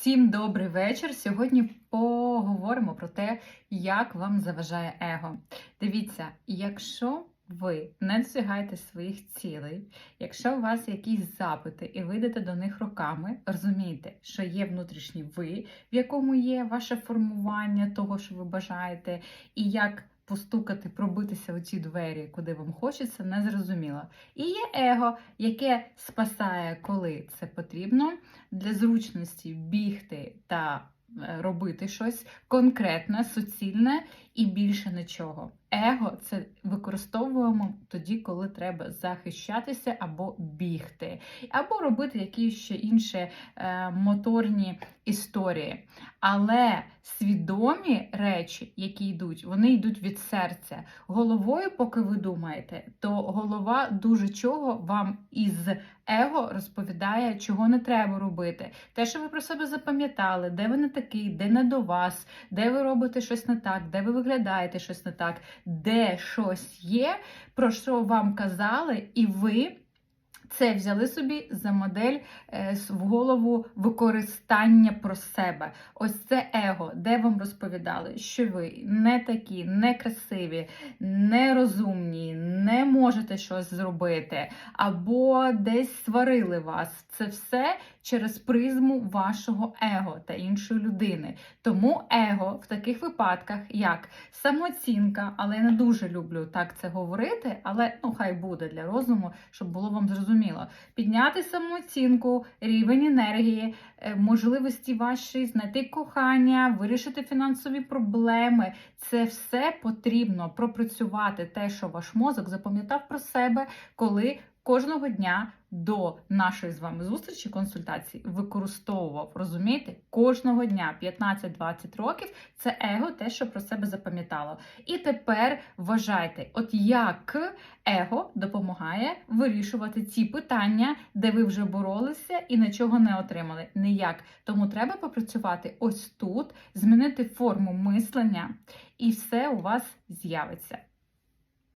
Всім добрий вечір. Сьогодні поговоримо про те, як вам заважає его. Дивіться, якщо ви не досягаєте своїх цілей, якщо у вас якісь запити і ви йдете до них роками, розумійте, що є внутрішній ви, в якому є ваше формування того, що ви бажаєте, і як постукати, пробитися у ці двері, куди вам хочеться, не зрозуміло. І є его, яке спасає, коли це потрібно, для зручності бігти та робити щось конкретне, суцільне і більше нічого. Его це використовуємо тоді, коли треба захищатися або бігти, або робити якісь ще інші е, моторні історії. Але свідомі речі, які йдуть, вони йдуть від серця. Головою, поки ви думаєте, то голова дуже чого вам із его розповідає, чого не треба робити. Те, що ви про себе запам'ятали, де ви не такий, де не до вас, де ви робите щось не так, де ви виглядаєте щось не так, де щось є, про що вам казали, і ви. Це взяли собі за модель е, в голову використання про себе. Ось це его, де вам розповідали, що ви не такі, не красиві, нерозумні, не можете щось зробити, або десь сварили вас. Це все через призму вашого его та іншої людини. Тому его в таких випадках, як самооцінка, але я не дуже люблю так це говорити, але ну хай буде для розуму, щоб було вам зрозуміло. Підняти самооцінку, рівень енергії, е, можливості ваші знайти кохання, вирішити фінансові проблеми. Це все потрібно пропрацювати те, що ваш мозок запам'ятав про себе, коли кожного дня до нашої з вами зустрічі консультації використовував. Розумієте? Кожного дня 15-20 років це его, те, що про себе запам'ятало. І тепер вважайте, от як его допомагає вирішувати ці питання, де ви вже боролися і нічого не отримали. Ніяк. Тому треба попрацювати ось тут, змінити форму мислення, і все у вас з'явиться.